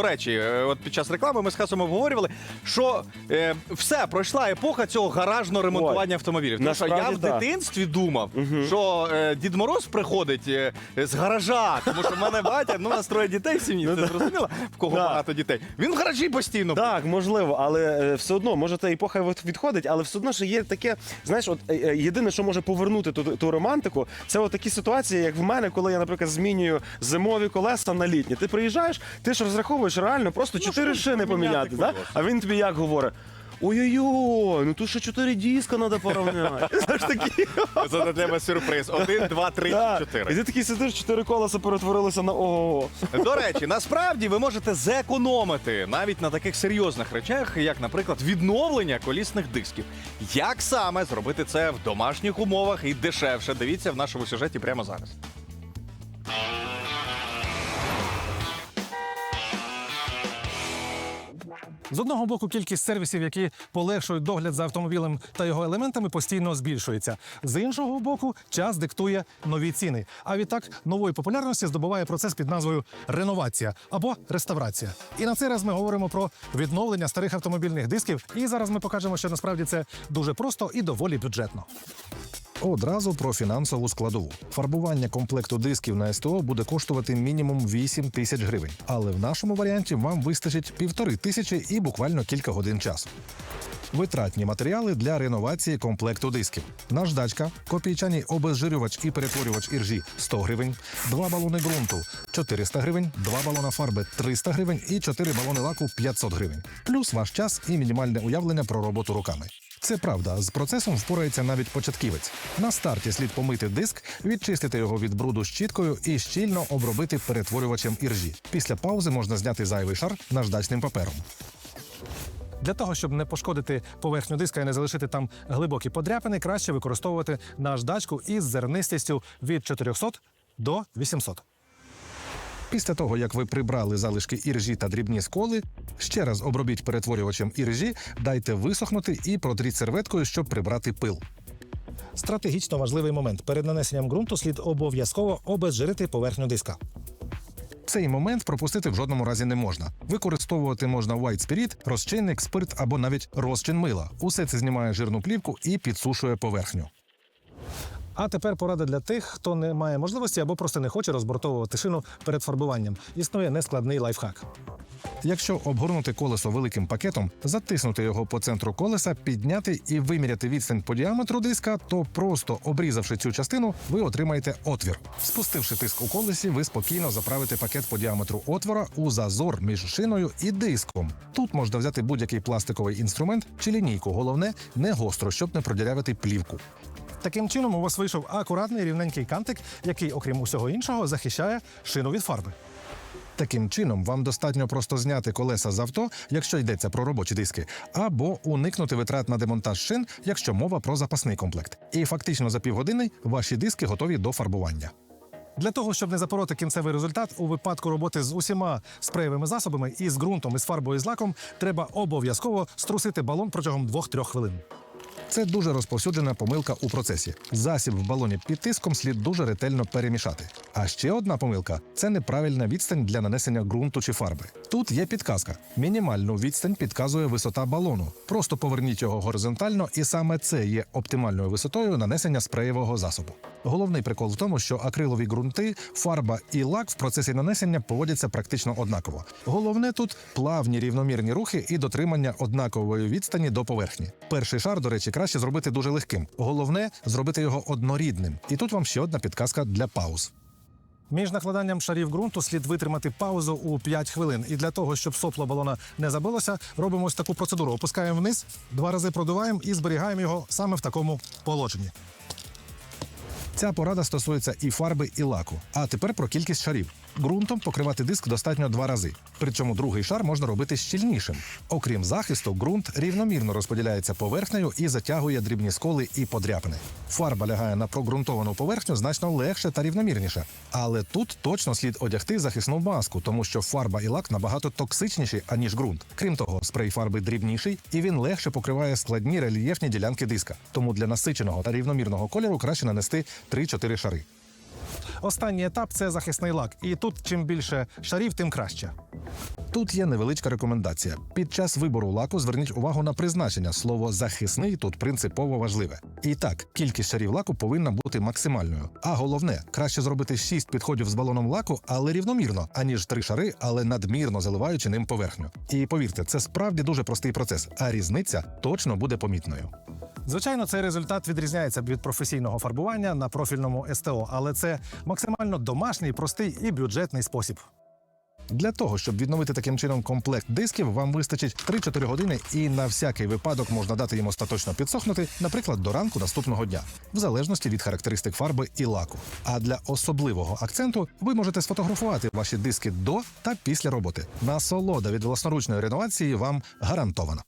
До речі, е, от під час реклами ми з Хасом обговорювали, що е, все пройшла епоха цього гаражного ремонтування автомобілів. Тому що я в да. дитинстві думав, що е, Дід Мороз приходить е, з гаража, тому що в мене батя, ну у нас троє дітей в сім'ї, ти зрозуміла, в кого Да. багато дітей. Він в гаражі постійно. Так, можливо, але е, все одно, може, та епоха відходить, але все одно ще є таке, знаєш, от е, єдине, що може повернути ту, ту романтику, це от такі ситуації, як в мене, коли я, наприклад, змінюю зимові колеса на літні. Ти приїжджаєш, ти ж розраховуєш реально просто чотири що шини поміняти поміняти. Да? колеса. А він тобі як говорить? Ой-ой-ой, ну тут ще чотири диска треба порівняти. Знаєш, такі. Це для тебе сюрприз. Один, два, три, Да. І чотири. ти такий сидиш, чотири колеса перетворилися на ого. До речі, насправді ви можете зекономити навіть на таких серйозних речах, як, наприклад, відновлення колісних дисків. Як саме зробити це в домашніх умовах і дешевше? Дивіться в нашому сюжеті прямо зараз. З одного боку, кількість сервісів, які полегшують догляд за автомобілем та його елементами, постійно збільшується. З іншого боку, час диктує нові ціни. А відтак нової популярності здобуває процес під назвою реновація або реставрація. І на цей раз ми говоримо про відновлення старих автомобільних дисків. І зараз ми покажемо, що насправді це дуже просто і доволі бюджетно. Одразу про фінансову складову. Фарбування комплекту дисків на СТО буде коштувати мінімум 8 тисяч гривень. Але в нашому варіанті вам вистачить півтори тисячі і буквально кілька годин часу. Витратні матеріали для реновації комплекту дисків. Наждачка, копійчаний обезжирювач і перетворювач іржі 100 гривень, два балони ґрунту 400 гривень, два балона фарби 300 гривень і 4 балони лаку 500 гривень. Плюс ваш час і мінімальне уявлення про роботу руками. Це правда, з процесом впорається навіть початківець. На старті слід помити диск, відчистити його від бруду щіткою і щільно обробити перетворювачем іржі. Після паузи можна зняти зайвий шар наждачним папером. Для того, щоб не пошкодити поверхню диска і не залишити там глибокі подряпини, краще використовувати наждачку із зернистістю від 400 до 800. Після того, як ви прибрали залишки іржі та дрібні сколи, ще раз обробіть перетворювачем іржі, дайте висохнути і протріть серветкою, щоб прибрати пил. Стратегічно важливий момент. Перед нанесенням ґрунту слід обов'язково обезжирити поверхню диска. Цей момент пропустити в жодному разі не можна. Використовувати можна White Spirit, розчинник, спирт або навіть розчин мила. Усе це знімає жирну плівку і підсушує поверхню. А тепер порада для тих, хто не має можливості або просто не хоче розбортовувати шину перед фарбуванням. Існує нескладний лайфхак. Якщо обгорнути колесо великим пакетом, затиснути його по центру колеса, підняти і виміряти відстань по діаметру диска, то просто обрізавши цю частину, ви отримаєте отвір. Спустивши тиск у колесі, ви спокійно заправите пакет по діаметру отвора у зазор між шиною і диском. Тут можна взяти будь-який пластиковий інструмент чи лінійку. Головне не гостро, щоб не продірявити плівку. Таким чином, у вас вийшов акуратний рівненький кантик, який, окрім усього іншого, захищає шину від фарби. Таким чином, вам достатньо просто зняти колеса з авто, якщо йдеться про робочі диски, або уникнути витрат на демонтаж шин, якщо мова про запасний комплект. І фактично за півгодини ваші диски готові до фарбування. Для того, щоб не запороти кінцевий результат, у випадку роботи з усіма спреєвими засобами і з ґрунтом, і з фарбою, і з лаком, треба обов'язково струсити балон протягом 2-3 хвилин. Це дуже розповсюджена помилка у процесі. Засіб в балоні під тиском слід дуже ретельно перемішати. А ще одна помилка це неправильна відстань для нанесення ґрунту чи фарби. Тут є підказка. Мінімальну відстань підказує висота балону. Просто поверніть його горизонтально, і саме це є оптимальною висотою нанесення спреєвого засобу. Головний прикол в тому, що акрилові ґрунти, фарба і лак в процесі нанесення поводяться практично однаково. Головне тут плавні рівномірні рухи і дотримання однакової відстані до поверхні. Перший шар, до речі, краще зробити дуже легким. Головне зробити його однорідним. І тут вам ще одна підказка для пауз. Між накладанням шарів ґрунту слід витримати паузу у 5 хвилин. І для того, щоб сопло балона не забилося, робимо ось таку процедуру. Опускаємо вниз, два рази продуваємо і зберігаємо його саме в такому положенні. Ця порада стосується і фарби, і лаку. А тепер про кількість шарів. Ґрунтом покривати диск достатньо два рази. Причому другий шар можна робити щільнішим. Окрім захисту, ґрунт рівномірно розподіляється поверхнею і затягує дрібні сколи і подряпини. Фарба лягає на прогрунтовану поверхню значно легше та рівномірніше. Але тут точно слід одягти захисну маску, тому що фарба і лак набагато токсичніші, аніж ґрунт. Крім того, спрей фарби дрібніший і він легше покриває складні рельєфні ділянки диска. Тому для насиченого та рівномірного кольору краще нанести 3-4 шари. Останній етап це захисний лак, і тут чим більше шарів, тим краще. Тут є невеличка рекомендація. Під час вибору лаку зверніть увагу на призначення. Слово захисний тут принципово важливе. І так, кількість шарів лаку повинна бути максимальною. А головне, краще зробити 6 підходів з балоном лаку, але рівномірно, аніж три шари, але надмірно заливаючи ним поверхню. І повірте, це справді дуже простий процес, а різниця точно буде помітною. Звичайно, цей результат відрізняється від професійного фарбування на профільному СТО, але це максимально домашній, простий і бюджетний спосіб. Для того, щоб відновити таким чином комплект дисків, вам вистачить 3-4 години, і на всякий випадок можна дати їм остаточно підсохнути, наприклад, до ранку наступного дня, в залежності від характеристик фарби і лаку. А для особливого акценту ви можете сфотографувати ваші диски до та після роботи. Насолода від власноручної реновації вам гарантована.